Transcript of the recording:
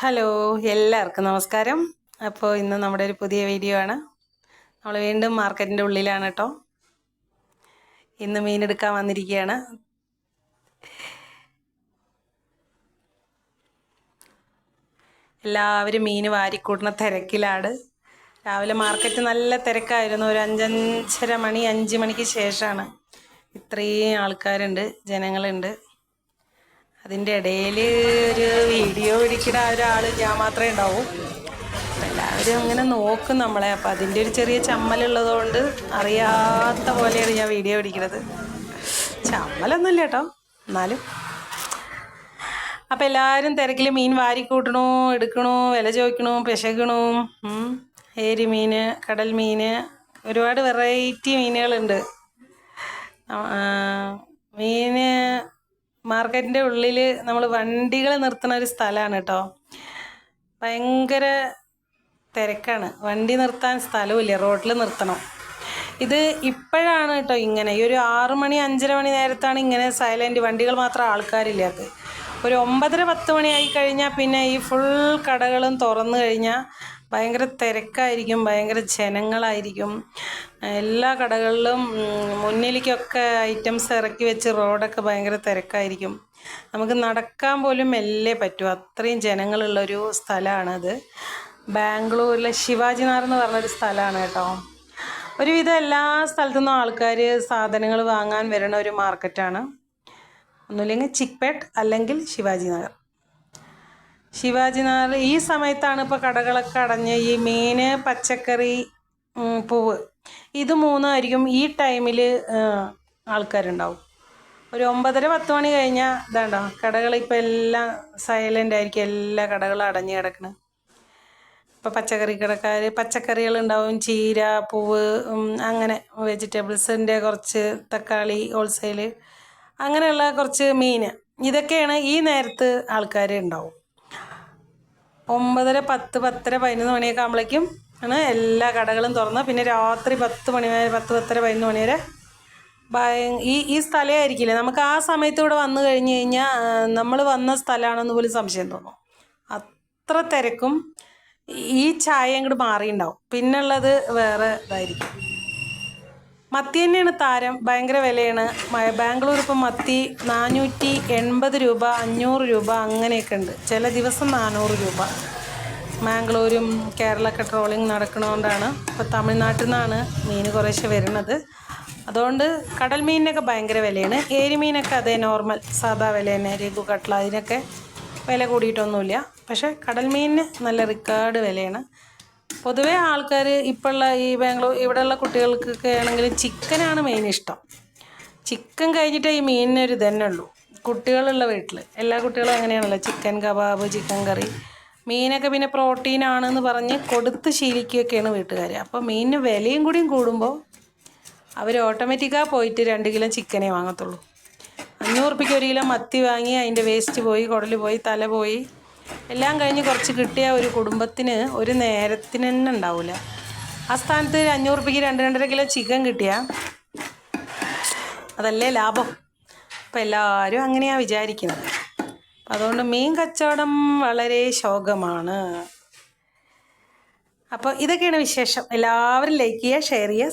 Hello എല്ലാവർക്കും നമസ്കാരം. അപ്പോൾ ഇന്ന് നമ്മുടെ ഒരു പുതിയ വീഡിയോ ആണ്. നമ്മൾ വീണ്ടും മാർക്കറ്റിന്റെ ഉള്ളിലാണ് കേട്ടോ. ഇന്ന് മീനെടുക്കാൻ വന്നിരിക്കുകയാണ്. എല്ലാവരും മീൻ വാരിക്കൂട്ടുന്ന തിരക്കിലാണ്. രാവിലെ മാർക്കറ്റ് നല്ല തിരക്കായിരുന്നു. ഒരു അഞ്ചഞ്ചര മണി അഞ്ച് മണിക്ക് ശേഷമാണ്. ഇത്രയും ആൾക്കാരുണ്ട് ജനങ്ങളുണ്ട്. അതിന്റെ ഇടയിൽ ഒരു വീഡിയോ പിടിക്കുന്ന ഒരാൾ ഞാൻ മാത്രമേ ഉണ്ടാവൂ. എല്ലാവരും അങ്ങനെ നോക്കും നമ്മളെ. അപ്പം അതിന്റെ ഒരു ചെറിയ ചമ്മലുള്ളതുകൊണ്ട് അറിയാത്ത പോലെയാണ് ഞാൻ വീഡിയോ പിടിക്കുന്നത് ചമ്മലൊന്നുമില്ല കേട്ടോ എന്നാലും. അപ്പം എല്ലാവരും തിരക്കിൽ മീൻ വാരിക്കൂട്ടണു എടുക്കണു വില ചോദിക്കണു പിശകണു. ഏരി മീൻ കടൽ മീൻ ഒരുപാട് വെറൈറ്റി മീനുകളുണ്ട്. മീന് മാർക്കറ്റിന്റെ ഉള്ളിൽ നമ്മൾ വണ്ടികൾ നിർത്തുന്ന ഒരു സ്ഥലമാണ് കേട്ടോ ഭയങ്കര തിരക്കാണ്. വണ്ടി നിർത്താൻ സ്ഥലമില്ല റോഡിൽ നിർത്തണം. ഇത് ഇപ്പോഴാണ് കേട്ടോ ഇങ്ങനെ. ഈ ഒരു ആറു മണി അഞ്ചര മണി നേരത്താണ് ഇങ്ങനെ സൈലന്റ് വണ്ടികൾ മാത്രം ആൾക്കാരില്ലാത്തത് ഒരു ഒമ്പതര പത്ത് മണിയായി കഴിഞ്ഞാൽ പിന്നെ ഈ ഫുൾ കടകളും തുറന്നു കഴിഞ്ഞാൽ ഭയങ്കര തിരക്കായിരിക്കും ഭയങ്കര ജനങ്ങളായിരിക്കും. എല്ലാ കടകളിലും മുന്നിലേക്കൊക്കെ ഐറ്റംസ് ഇറക്കി വെച്ച് റോഡൊക്കെ ഭയങ്കര തിരക്കായിരിക്കും. നമുക്ക് നടക്കാൻ പോലും മെല്ലെ പറ്റും. അത്രയും ജനങ്ങളുള്ളൊരു സ്ഥലമാണത്. ബാംഗ്ലൂരിലെ ശിവാജിനാർ എന്ന് പറഞ്ഞൊരു സ്ഥലമാണ് കേട്ടോ. ഒരുവിധം എല്ലാ സ്ഥലത്തുനിന്നും ആൾക്കാർ സാധനങ്ങൾ വാങ്ങാൻ വരുന്ന ഒരു മാർക്കറ്റാണ് ഒന്നുമില്ലെങ്കിൽ ചിക്പേട്ട് അല്ലെങ്കിൽ ശിവാജി നഗർ ശിവാജി നഗർ ഈ സമയത്താണ് ഇപ്പോൾ കടകളൊക്കെ അടഞ്ഞ് ഈ മീൻ പച്ചക്കറി പൂവ്. ഇത് മൂന്നായിരിക്കും ഈ ടൈമിൽ ആൾക്കാരുണ്ടാവും. ഒരു ഒമ്പതര പത്ത് മണി കഴിഞ്ഞാൽ ഇതാണ്ടോ കടകൾ ഇപ്പം എല്ലാം സൈലന്റ് ആയിരിക്കും എല്ലാ കടകളും അടഞ്ഞു കിടക്കണം. ഇപ്പം പച്ചക്കറി കടക്കാർ പച്ചക്കറികൾ ഉണ്ടാവും ചീര പൂവ് അങ്ങനെ വെജിറ്റബിൾസിന്റെ കുറച്ച് തക്കാളി ഹോൾസെയിൽ അങ്ങനെയുള്ള കുറച്ച് മീൻ. ഇതൊക്കെയാണ് ഈ നേരത്ത് ആൾക്കാർ ഉണ്ടാവും. ഒമ്പതര പത്ത് പത്തര പതിനൊന്ന് മണിയൊക്കെ ആകുമ്പോഴേക്കും ആണ് എല്ലാ കടകളും തുറന്ന്. പിന്നെ രാത്രി പത്ത് മണി വരെ പത്ത് പത്തര പതിനൊന്ന് മണി വരെ ഈ ഈ സ്ഥലമായിരിക്കില്ല നമുക്ക് ആ സമയത്ത് ഇവിടെ വന്നു കഴിഞ്ഞ് കഴിഞ്ഞാൽ നമ്മൾ വന്ന സ്ഥലമാണെന്ന് പോലും സംശയം തോന്നും. അത്ര തിരക്കും ഈ ചായ അങ്ങോട്ട് മാറിയിട്ടുണ്ടാവും പിന്നുള്ളത് വേറെ ഇതായിരിക്കും. മത്തി തന്നെയാണ് താരം. ഭയങ്കര വിലയാണ്. ബാംഗ്ലൂർ ഇപ്പം മത്തി നാനൂറ്റി എൺപത് രൂപ അഞ്ഞൂറ് രൂപ അങ്ങനെയൊക്കെ ഉണ്ട്. ചില ദിവസം നാനൂറ് രൂപ. മാംഗ്ലൂരും കേരളമൊക്കെ ട്രോളിങ് നടക്കണതുകൊണ്ടാണ് ഇപ്പോൾ തമിഴ്നാട്ടിൽ നിന്നാണ് മീൻ കുറേശ്ശെ വരുന്നത്. അതുകൊണ്ട് കടൽ മീനിനൊക്കെ ഭയങ്കര വിലയാണ്. ഏരിമീനൊക്കെ അതേ നോർമൽ സാധാ വില തന്നെ. രഘു കട്ട്ല അതിനൊക്കെ വില കൂടിയിട്ടൊന്നുമില്ല. പക്ഷേ കടൽ മീനിന് നല്ല റിക്കാർഡ് വിലയാണ്. പൊതുവേ ആൾക്കാർ ഇപ്പോഴുള്ള ഈ ബാംഗ്ലൂർ ഇവിടെയുള്ള കുട്ടികൾക്കൊക്കെ ആണെങ്കിൽ ചിക്കനാണ് മെയിൻ ഇഷ്ടം. ചിക്കൻ കഴിഞ്ഞിട്ടേ ഈ മീനിനൊരു ഇതന്നെ ഉള്ളൂ. കുട്ടികളുള്ള വീട്ടിൽ എല്ലാ കുട്ടികളും അങ്ങനെയാണല്ലോ. Chicken kebab chicken curry. മീനൊക്കെ പിന്നെ പ്രോട്ടീൻ ആണെന്ന് പറഞ്ഞ് കൊടുത്ത് ശീലിക്കുകയൊക്കെയാണ് വീട്ടുകാർ അപ്പോൾ മീനിന് വിലയും കൂടിയും കൂടുമ്പോൾ അവർ ഓട്ടോമാറ്റിക്കാ പോയിട്ട് രണ്ട് കിലോ ചിക്കനേ വാങ്ങത്തുള്ളൂ. അഞ്ഞൂറ് റുപ്യക്ക് ഒരു കിലോ മത്തി വാങ്ങി അതിന്റെ വേസ്റ്റ് പോയി കുടൽ പോയി തല പോയി. എല്ലാം കഴിഞ്ഞ് കുറച്ച് കിട്ടിയ ഒരു കുടുംബത്തിന് ഒരു നേരത്തിന് തന്നെ ഉണ്ടാവില്ല ആ സ്ഥാനത്ത് അഞ്ഞൂറ് രൂപയ്ക്ക് രണ്ട് രണ്ടര കിലോ ചിക്കൻ കിട്ടിയ അതല്ലേ ലാഭം. അപ്പം എല്ലാവരും അങ്ങനെയാണ് വിചാരിക്കുന്നത്. അതുകൊണ്ട് മീൻ കച്ചവടം വളരെ ശോകമാണ്. അപ്പോൾ ഇതൊക്കെയാണ് വിശേഷം. എല്ലാവരും ലൈക്ക് ചെയ്യുക ഷെയർ ചെയ്യുക